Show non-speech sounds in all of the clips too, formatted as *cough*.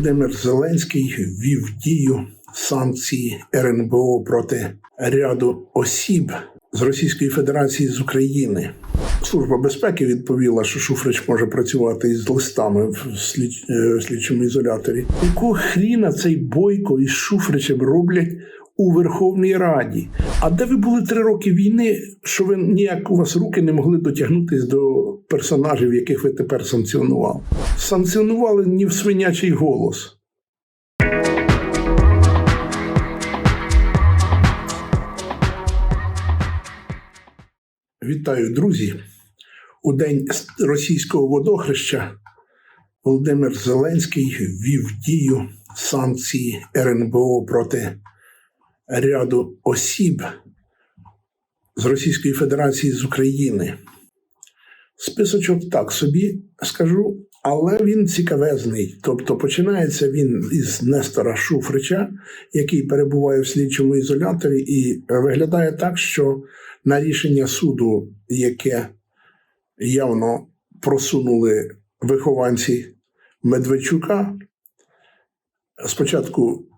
Володимир Зеленський ввів дію санкції РНБО проти ряду осіб з Російської Федерації з України. Служба безпеки відповіла, що Шуфрич може працювати із листами в слід... в слідчому ізоляторі. Яку хріна цей бойко із Шуфричем роблять у Верховній Раді? А де ви були три роки війни, що ви ніяк у вас руки не могли дотягнутись до персонажів, яких ви тепер санкціонували? Санкціонували ні в свинячий голос. Вітаю, друзі! У день російського водохреща Володимир Зеленський ввів дію санкції РНБО проти ряду осіб з Російської Федерації з України. Списочок так собі скажу, але він цікавезний. Тобто починається він із Нестора Шуфрича, який перебуває в слідчому ізоляторі, і виглядає так, що на рішення суду, яке явно просунули вихованці Медведчука, спочатку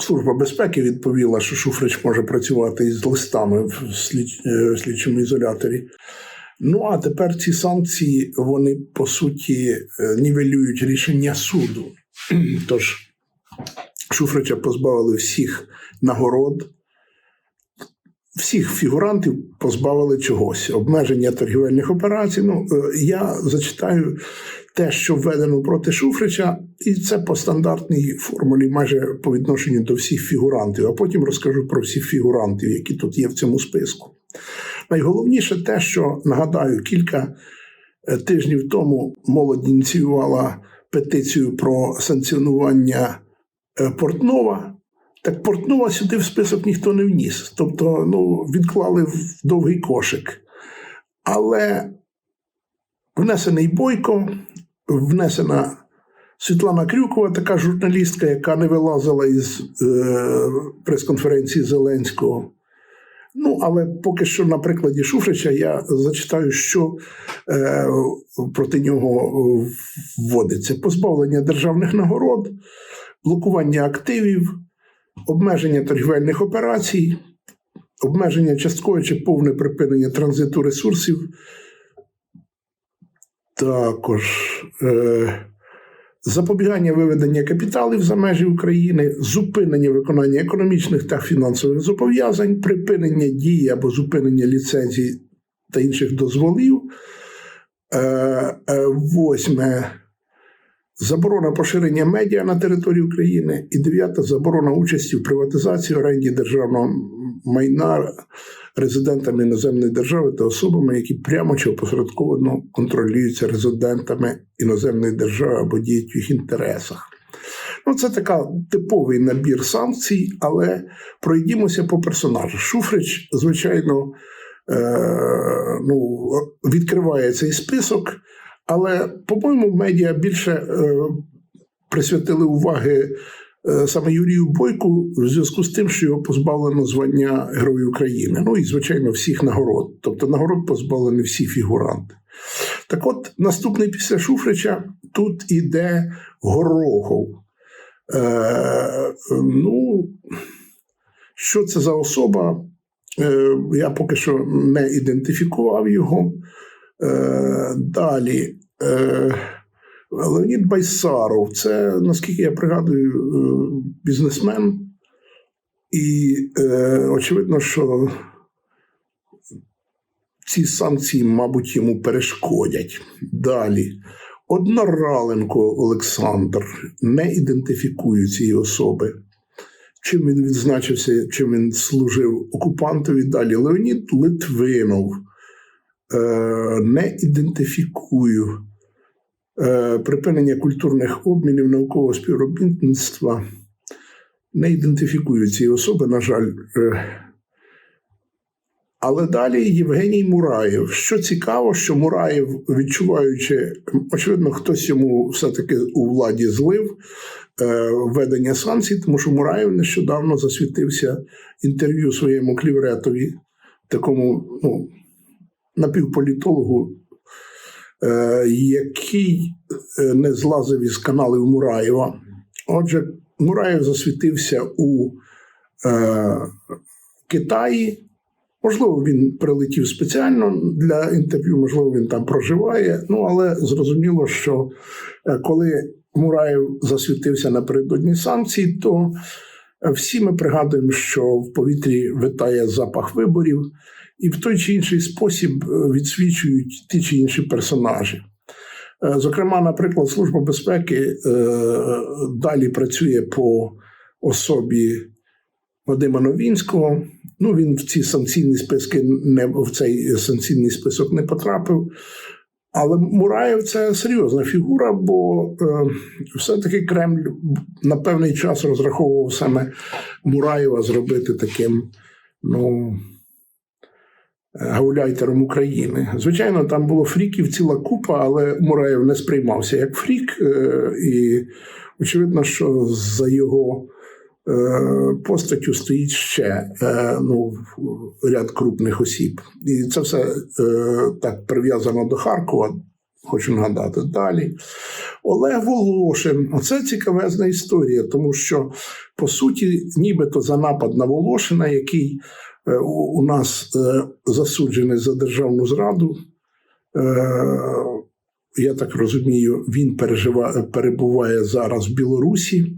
Служба безпеки відповіла, що Шуфрич може працювати із листами в е, слідчому ізоляторі. Ну а тепер ці санкції вони по суті е, нівелюють рішення суду. *clears throat* Тож Шуфрича позбавили всіх нагород, всіх фігурантів позбавили чогось, обмеження торгівельних операцій. Ну, е, я зачитаю те, що введено проти Шуфрича, і це по стандартній формулі, майже по відношенню до всіх фігурантів. А потім розкажу про всіх фігурантів, які тут є в цьому списку. Найголовніше те, що нагадаю, кілька е, тижнів тому молодь ініціювала петицію про санкціонування е, Портнова. Так Портнова сюди в список ніхто не вніс. Тобто ну, відклали в довгий кошик. Але внесений Бойко, внесена Світлана Крюкова, така журналістка, яка не вилазила із е, прес-конференції Зеленського. Ну, але поки що на прикладі Шуфрича я зачитаю, що е, проти нього вводиться: позбавлення державних нагород, блокування активів, обмеження торгівельних операцій, обмеження часткове чи повне припинення транзиту ресурсів. Також е, запобігання виведення капіталів за межі України, зупинення виконання економічних та фінансових зобов'язань, припинення дії або зупинення ліцензій та інших дозволів. Е, е, Восьме. Заборона поширення медіа на території України. І дев'ята заборона участі в приватизації оренді державного майна резидентами іноземної держави та особами, які прямо чи опосередковано контролюються резидентами іноземної держави або діють в їх інтересах. Ну, це така типовий набір санкцій, але пройдімося по персонажу. Шуфрич, звичайно, е- ну, відкриває цей список, але, по-моєму, медіа більше е- присвятили уваги Е, саме Юрію Бойку в зв'язку з тим, що його позбавлено звання Герою України. Ну і, звичайно, всіх нагород. Тобто нагород позбавлені всі фігуранти. Так от, наступний після Шуфрича тут іде Горохов. Е, Ну, що це за особа? Е, Я поки що не ідентифікував його. Е, Далі. Е, Леонід Байсаров це, наскільки я пригадую, е, бізнесмен, і е, очевидно, що ці санкції, мабуть, йому перешкодять. Далі. Однораленко Олександр не ідентифікує цієї особи. Чим він відзначився, чим він служив окупантові далі. Леонід Литвинов е, не ідентифікую. Е, припинення культурних обмінів наукового співробітництва не ідентифікують ці особи, на жаль. Е. Але далі Євгеній Мураєв. Що цікаво, що Мураєв, відчуваючи, очевидно, хтось йому все-таки у владі злив е, введення санкцій, тому що Мураєв нещодавно засвітився інтерв'ю своєму клівретові, такому ну, напівполітологу який е, не злазив із каналів Мураєва. Отже, Мураєв засвітився у е, Китаї. Можливо, він прилетів спеціально для інтерв'ю, можливо, він там проживає. Ну, але зрозуміло, що е, коли Мураєв засвітився напередодні санкцій, то е, всі ми пригадуємо, що в повітрі витає запах виборів, і в той чи інший спосіб е, відсвічують ті чи інші персонажі. Е, Зокрема, наприклад, Служба безпеки е, далі працює по особі Вадима Новінського. Ну, він в ці санкційні списки не в цей санкційний список не потрапив. Але Мураєв це серйозна фігура, бо е, все-таки Кремль на певний час розраховував саме Мураєва зробити таким, ну, гауляйтером України. Звичайно, там було фріків ціла купа, але Мураєв не сприймався як фрік, е, і очевидно, що за його е, постаттю стоїть ще е, ну, ряд крупних осіб. І це все так прив'язано до Харкова. Хочу нагадати далі. Олег Волошин. Оце цікавезна історія, тому що по суті, нібито за напад на Волошина, який у у нас е, засуджений за державну зраду. Е, Я так розумію, він пережива, перебуває зараз в Білорусі.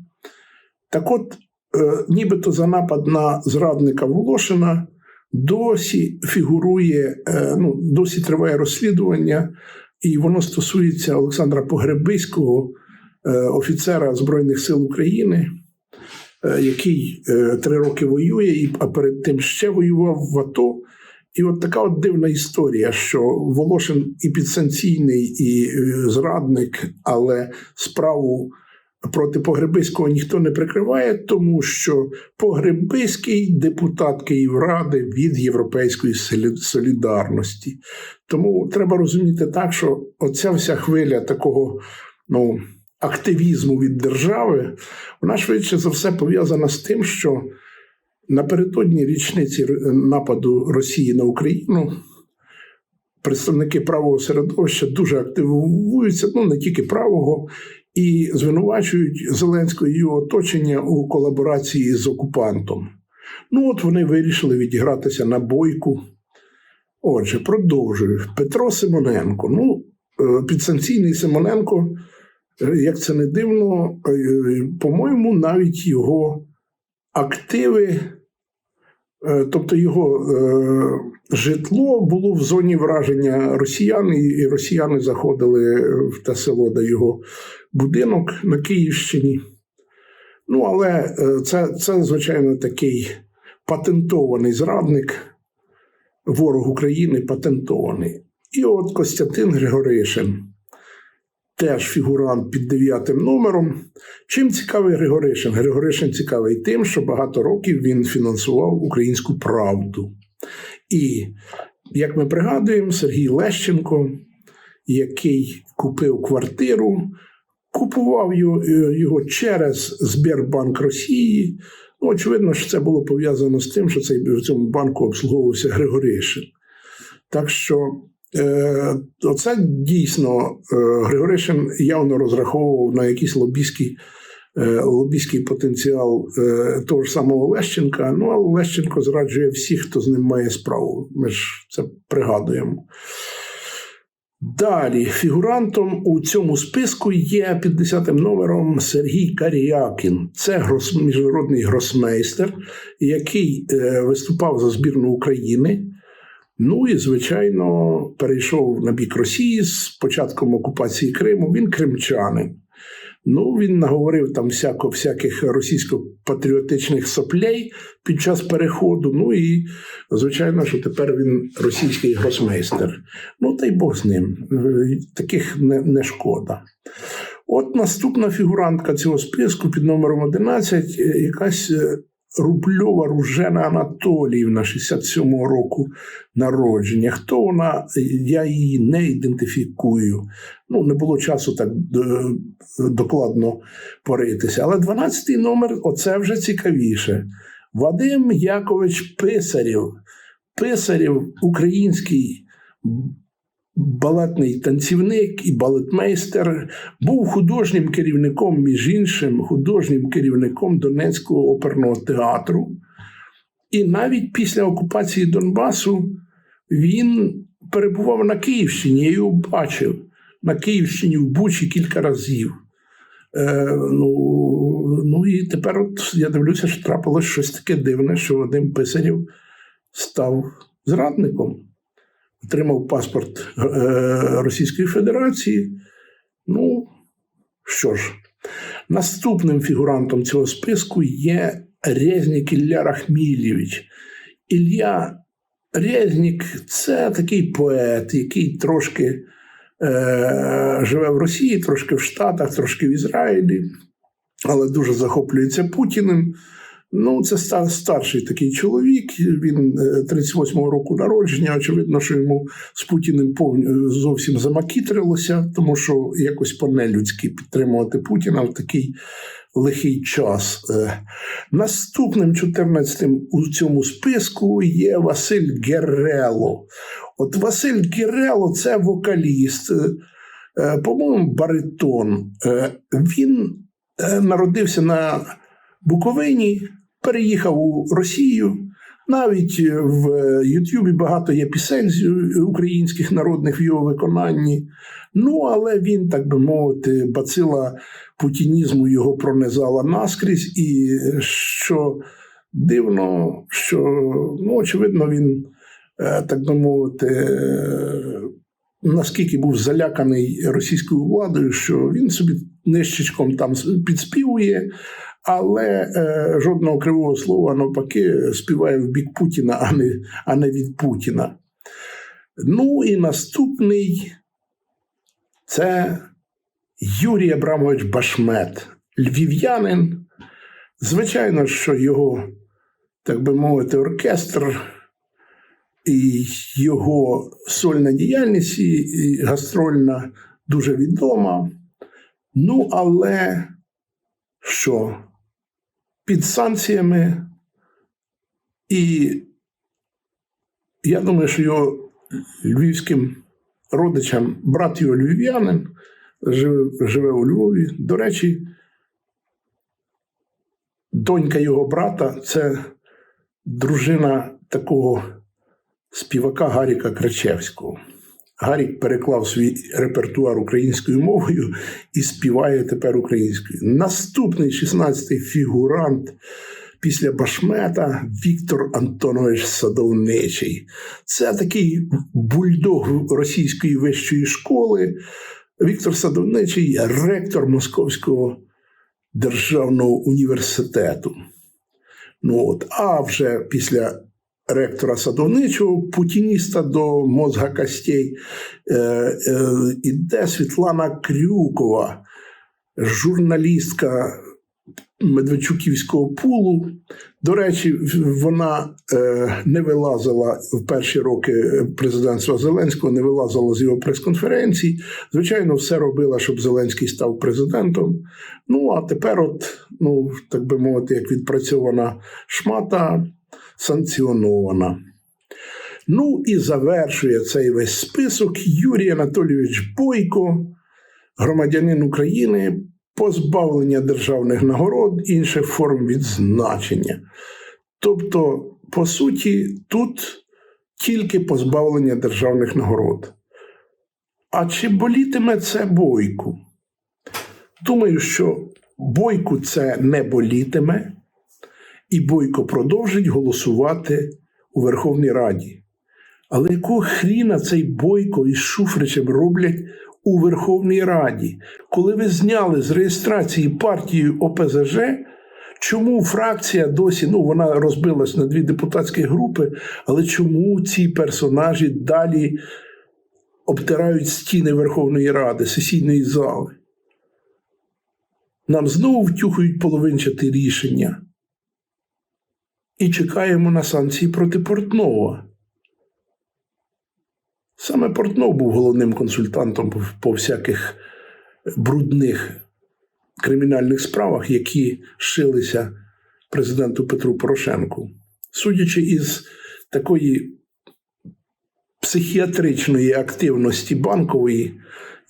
Так от, е, нібито за напад на зрадника Волошина досі фігурує, е, ну, досі триває розслідування, і воно стосується Олександра Погребиського, е, офіцера Збройних сил України, е, який е, три роки воює, а перед тим ще воював в АТО. І от така от дивна історія, що Волошин і підсанкційний, і е, зрадник, але справу проти Погребиського ніхто не прикриває, тому що Погребиський депутат Київради від Європейської солідарності. Тому треба розуміти так, що оця вся хвиля такого ну, активізму від держави, вона швидше за все пов'язана з тим, що напередодні річниці нападу Росії на Україну. Представники правого середовища дуже активуються, ну не тільки правого, і звинувачують Зеленського і його оточення у колаборації з окупантом. Ну, от вони вирішили відігратися на бойку. Отже, продовжую. Петро Симоненко. Ну, е, підсанкційний Симоненко, як це не дивно, е, по-моєму, навіть його активи, е, тобто його е, житло було в зоні враження росіян, і росіяни заходили в те село, де його будинок на Київщині. Ну, але е, це, це звичайно, такий патентований зрадник, ворог України патентований. І от Костянтин Григоришин, теж фігурант під дев'ятим номером. Чим цікавий Григоришин? Григоришин цікавий тим, що багато років він фінансував українську правду. І, як ми пригадуємо, Сергій Лещенко, який купив квартиру, купував його, е, через Збірбанк Росії. Ну, очевидно, що це було пов'язано з тим, що цей, в цьому банку обслуговувався Григоришин. Так що оце дійсно е, Григоришин явно розраховував на якийсь лобійський, е, лобійський потенціал е, того ж самого Лещенка. Ну, але Лещенко зраджує всіх, хто з ним має справу. Ми ж це пригадуємо. Далі, фігурантом у цьому списку є 50-м номером Сергій Каріякін. Це міжнародний гросмейстер, який е, виступав за збірну України. Ну і, звичайно, перейшов на бік Росії з початком окупації Криму. Він кримчанин. Ну, він наговорив там всяко, всяких російсько-патріотичних соплей під час переходу. Ну і, звичайно, що тепер він російський гросмейстер. Ну, та й Бог з ним. Е, Таких не, не шкода. От наступна фігурантка цього списку під номером 11, е, якась е, Рубльова Ружена Анатоліївна 67-го року народження. Хто вона? Я її не ідентифікую. Ну, не було часу так е, докладно поритися. Але 12-й номер оце вже цікавіше. Вадим Якович Писарєв. Писарєв український балетний танцівник і балетмейстер, був художнім керівником, між іншим, художнім керівником Донецького оперного театру. І навіть після окупації Донбасу він перебував на Київщині, я його бачив на Київщині в Бучі кілька разів. Е, ну, ну і тепер от я дивлюся, що трапилось щось таке дивне, що Вадим Писарів став зрадником, отримав паспорт е, Російської Федерації. Ну, що ж, наступним фігурантом цього списку є Резнік Ілля Рахмілєвич. Ілля Резнік це такий поет, який трошки е, живе в Росії, трошки в Штатах, трошки в Ізраїлі, але дуже захоплюється Путіним. Ну, це ста- старший такий чоловік. Він е, 38-го року народження. Очевидно, що йому з Путіним зовсім замакітрилося, тому що якось по-нелюдськи підтримувати Путіна в такий лихий час. Е, Наступним 14-тим у цьому списку є Василь Герело. От Василь Герело це вокаліст, е, е, по-моєму, баритон. Е, Він е, народився на Буковині, переїхав у Росію. Навіть в Ютубі багато є пісень українських народних в його виконанні. Ну, але він, так би мовити, бацила путінізму його пронизала наскрізь, і що дивно, що ну, очевидно, він, е, так би мовити, е, наскільки був заляканий російською владою, що він собі нищечком там підспівує, але е, жодного кривого слова навпаки співає в бік Путіна, а не, а не від Путіна. Ну і наступний це Юрій Абрамович Башмет, львів'янин. Звичайно, що його, так би мовити, оркестр і його сольна діяльність і- гастрольна дуже відома. Ну, але що під санкціями, і я думаю, що його львівським родичам, брат його львів'янин, живе, живе у Львові. До речі, донька його брата це дружина такого співака Гаріка Крачевського. Гарік переклав свій репертуар українською мовою і співає тепер українською. Наступний 16-й фігурант після Башмета Віктор Антонович Садовничий. Це такий бульдог російської вищої школи. Віктор Садовничий ректор Московського державного університету. Ну от, а вже після ректора садовничого, путініста до мозга костей, е, е, іде Світлана Крюкова, журналістка Медведчуківського пулу. До речі, вона е, не вилазила в перші роки президентства Зеленського, не вилазила з його прес-конференцій. Звичайно, все робила, щоб Зеленський став президентом. Ну а тепер, от, ну так би мовити, як відпрацьована шмата, санкціонована. Ну і завершує цей весь список Юрій Анатолійович Бойко, громадянин України, позбавлення державних нагород, інших форм відзначення. Тобто, по суті, тут тільки позбавлення державних нагород. А чи болітиме це бойку? Думаю, що бойку це не болітиме, і Бойко продовжить голосувати у Верховній Раді. Але якого хріна цей Бойко із Шуфричем роблять у Верховній Раді? Коли ви зняли з реєстрації партії ОПЗЖ, чому фракція досі ну, вона розбилась на дві депутатські групи, але чому ці персонажі далі обтирають стіни Верховної Ради, сесійної зали? Нам знову втюхують половинчаті рішення і чекаємо на санкції проти Портнова. Саме Портнов був головним консультантом по, всяких брудних кримінальних справах, які шилися президенту Петру Порошенку. Судячи із такої психіатричної активності банкової,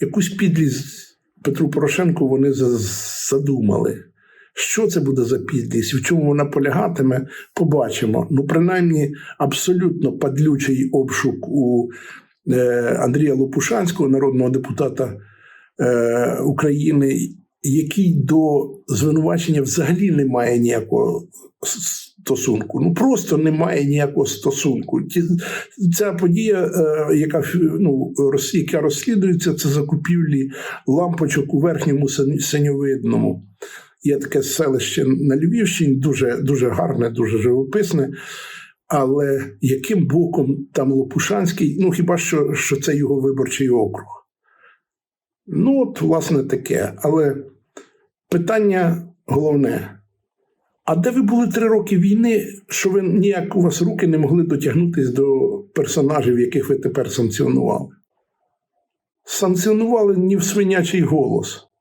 якусь підлість Петру Порошенку вони задумали. Що це буде за підлість, в чому вона полягатиме, побачимо. Ну, принаймні, абсолютно падлючий обшук у е, Андрія Лопушанського, народного депутата е, України, який до звинувачення взагалі не має ніякого стосунку. Ну просто немає ніякого стосунку. Ця подія, е, яка ну, яка розслідується, це закупівлі лампочок у верхньому синьовидному. Є таке селище на Львівщині, дуже, дуже гарне, дуже живописне. Але яким боком там Лопушанський, ну хіба що, що це його виборчий округ? Ну, от, власне, таке. Але питання головне: а де ви були три роки війни, що ви ніяк у вас руки не могли дотягнутися до персонажів, яких ви тепер санкціонували? Санкціонували ні в свинячий голос.